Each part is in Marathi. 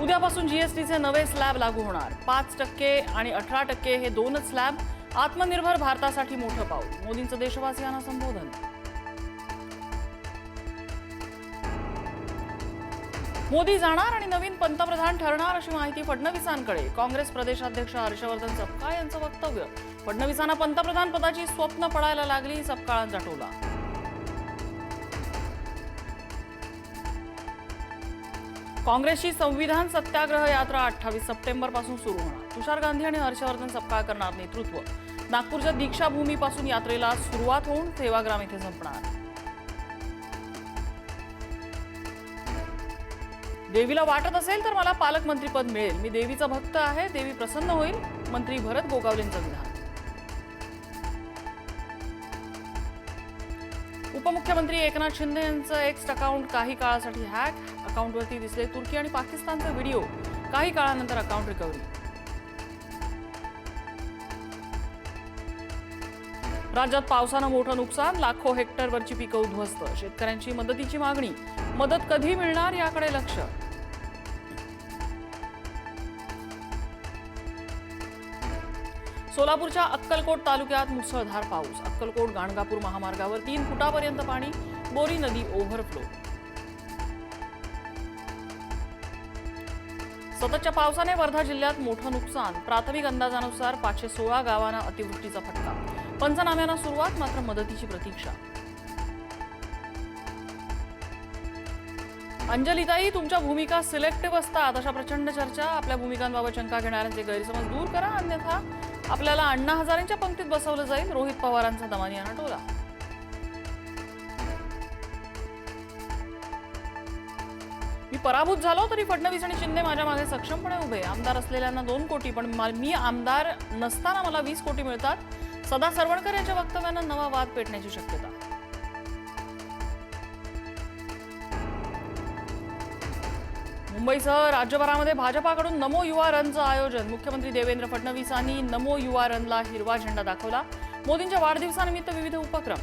उद्यापासून जीएसटीचे नवे स्लॅब लागू होणार. पाच टक्के आणि अठरा टक्के हे दोनच स्लॅब आत्मनिर्भर भारतासाठी मोठं पाऊल. मोदींचं देशवासियांना संबोधन. मोदी जाणार आणि नवीन पंतप्रधान ठरणार अशी माहिती फडणवीसांकडे. काँग्रेस प्रदेशाध्यक्ष हर्षवर्धन सपकाळ यांचं वक्तव्य. फडणवीसांना पंतप्रधान पदाची स्वप्न पडायला लागली सपकाळांचा टोला. काँग्रेसची संविधान सत्याग्रह यात्रा अठ्ठावीस सप्टेंबरपासून सुरू होणार. तुषार गांधी आणि हर्षवर्धन सपकाळ करणार नेतृत्व. नागपूरच्या दीक्षाभूमीपासून यात्रेला सुरुवात होऊन सेवाग्राम येथे संपणार. देवीला वाटत असेल तर मला पालकमंत्रीपद मिळेल. मी देवीचा भक्त आहे. देवी प्रसन्न होईल. मंत्री भरत गोगावलेंचं विधान. उपमुख्यमंत्री एकनाथ शिंदे यांचं एक्स अकाउंट काही काळासाठी हॅक अकाउंटवरती दिसले तुर्की आणि पाकिस्तानचे व्हिडिओ. काही काळानंतर अकाउंट रिकव्हरी. राज्यात पावसानं मोठं नुकसान लाखो हेक्टरवरची पिकं उद्ध्वस्त शेतकऱ्यांची मदतीची मागणी. मदत कधी मिळणार याकडे लक्ष. सोलापूरच्या अक्कलकोट तालुक्यात मुसळधार पाऊस. अक्कलकोट गाणगापूर महामार्गावर तीन फुटापर्यंत पाणी बोरी नदी ओव्हरफ्लो. सततच्या पावसाने वर्धा जिल्ह्यात मोठं नुकसान. प्राथमिक अंदाजानुसार पाचशे सोळा गावांना अतिवृष्टीचा फटका. पंचनाम्यांना सुरुवात मात्र मदतीची प्रतीक्षा. अंजलिताई तुमच्या भूमिका सिलेक्टिव्ह असतात अशा प्रचंड चर्चा. आपल्या भूमिकांबाबत शंका घेणाऱ्यांचे गैरसमज दूर करा. अन्यथा आपल्याला अण्णा हजारेंच्या पंक्तीत बसवलं जाईल. रोहित पवारांचा दमानियाना टोला. मी पराभूत झालो तरी फडणवीस आणि शिंदे माझ्या मागे सक्षमपणे उभे. आमदार असलेल्यांना दोन कोटी पण मी आमदार नसताना मला वीस कोटी मिळतात. सदा सरवणकर यांच्या वक्तव्यानं नवा वाद पेटण्याची शक्यता. मुंबईसह राज्यभरामध्ये भाजपाकडून नमो युवा रनचं आयोजन. मुख्यमंत्री देवेंद्र फडणवीसांनी नमो युवा रनला हिरवा झेंडा दाखवला. मोदींच्या वाढदिवसानिमित्त विविध उपक्रम.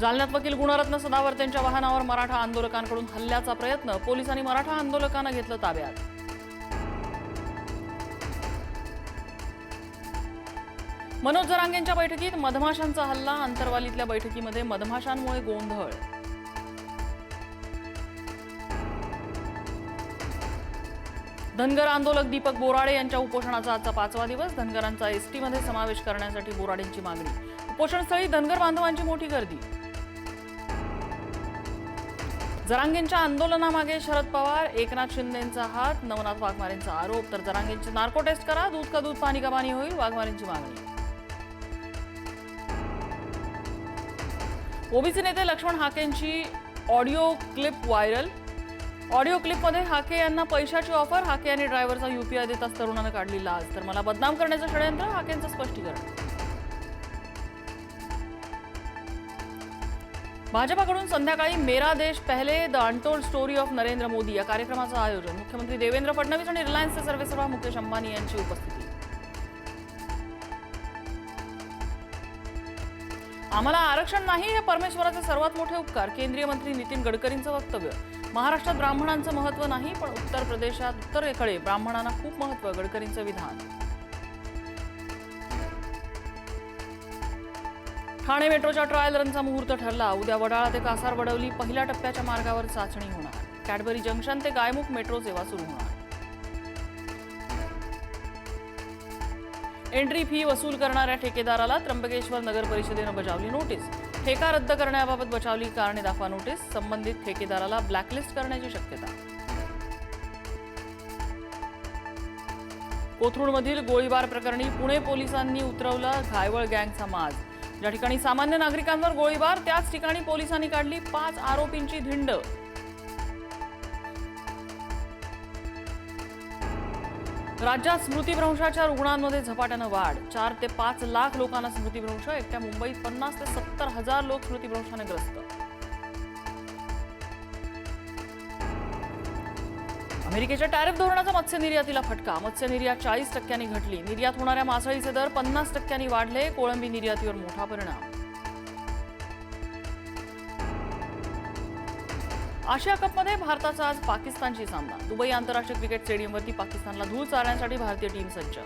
जालन्यात वकील गुणरत्न सदावर्त यांच्या वाहनावर मराठा आंदोलकांकडून हल्ल्याचा प्रयत्न. पोलिसांनी मराठा आंदोलकांना घेतलं ताब्यात. मनोज जरांगेंच्या बैठकीत मधमाशांचा हल्ला अंतरवालीतल्या बैठकीमध्ये मधमाशांमुळे गोंधळ. धनगर आंदोलक दीपक बोराडे यांच्या उपोषणाचा आजचा पाचवा दिवस. धनगरांचा एसटीमध्ये समावेश करण्यासाठी बोराडेंची मागणी. उपोषणस्थळी धनगर बांधवांची मोठी गर्दी. जरांगेंच्या आंदोलनामागे शरद पवार एकनाथ शिंदेंचा हात नवनाथ वाघमारेंचा आरोप. तर जरांगेंची नार्को टेस्ट करा. दूध का दूध पाणी का पाणी होईल? वाघमारेंची मागणी. ओबीसी नेते लक्ष्मण हाकेंची ऑडिओ क्लिप व्हायरल. ऑडिओ क्लिपमध्ये हाके यांना पैशाची ऑफर. हाके आणि ड्रायव्हरचा युपीआय देताच तरुणानं काढली लाज तर मला बदनाम करण्याचं षडयंत्र. हाकेंचं स्पष्टीकरण. भाजपाकडून संध्याकाळी Mera Desh Pehle the untold story of Narendra Modi. या कार्यक्रमाचं आयोजन. मुख्यमंत्री देवेंद्र फडणवीस आणि रिलायन्सचे सर्वेसर्वा मुकेश अंबानी यांची उपस्थिती. आम्हाला आरक्षण नाही हे परमेश्वराचे सर्वात मोठे उपकार. केंद्रीय मंत्री नितीन गडकरींचं वक्तव्य. महाराष्ट्रात ब्राह्मणांचं महत्त्व नाही पण उत्तर प्रदेशात उत्तरेकडे ब्राह्मणांना खूप महत्त्व गडकरींचं विधान. ठाणे मेट्रोच्या ट्रायल रनचा मुहूर्त ठरला. उद्या वडाळा ते कासार वडवली पहिल्या टप्प्याच्या मार्गावर चाचणी होणार. कॅडबरी जंक्शन ते गायमुख मेट्रो सेवा सुरू होणार. एंट्री फी वसूल करणाऱ्या ठेकेदाराला त्र्यंबकेश्वर नगर परिषदेनं बजावली नोटीस ठेका रद्द करण्याबाबत बचावली कारणे दाखवा नोटीस संबंधित ठेकेदाराला ब्लॅकलिस्ट करण्याची शक्यता. कोथरूडमधील गोळीबार प्रकरणी पुणे पोलिसांनी उतरवला घायवळ गँगचा माज. ज्या ठिकाणी सामान्य नागरिकांवर गोळीबार त्याच ठिकाणी पोलिसांनी काढली पाच आरोपींची धिंड. राज्यात स्मृतिभ्रंशाच्या रुग्णांमध्ये झपाट्यानं वाढ. चार ते पाच लाख लोकांना स्मृतिभ्रंश एकट्या मुंबईत पन्नास ते सत्तर हजार लोक स्मृतिभ्रंशाने ग्रस्त. अमेरिकेच्या टॅरिफ धोरणाचा मत्स्य निर्यातीला फटका. मत्स्य निर्यात चाळीस टक्क्यांनी घटली. निर्यात होणाऱ्या मासळीचे दर पन्नास टक्क्यांनी वाढले. कोळंबी निर्यातीवर मोठा परिणाम. आशिया कपमध्ये भारताचा आज पाकिस्तानशी सामना. दुबई आंतरराष्ट्रीय क्रिकेट स्टेडियमवरती पाकिस्तानला धूळ चारण्यासाठी भारतीय टीम सज्ज.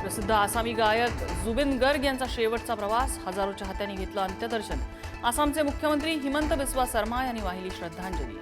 प्रसिद्ध आसामी गायक जुबिन गर्ग यांचा शेवटचा प्रवास. हजारो चाहत्यांनी घेतलं अंत्यदर्शन. आसामचे मुख्यमंत्री हिमंत बिस्वा शर्मा यांनी वाहिली श्रद्धांजली.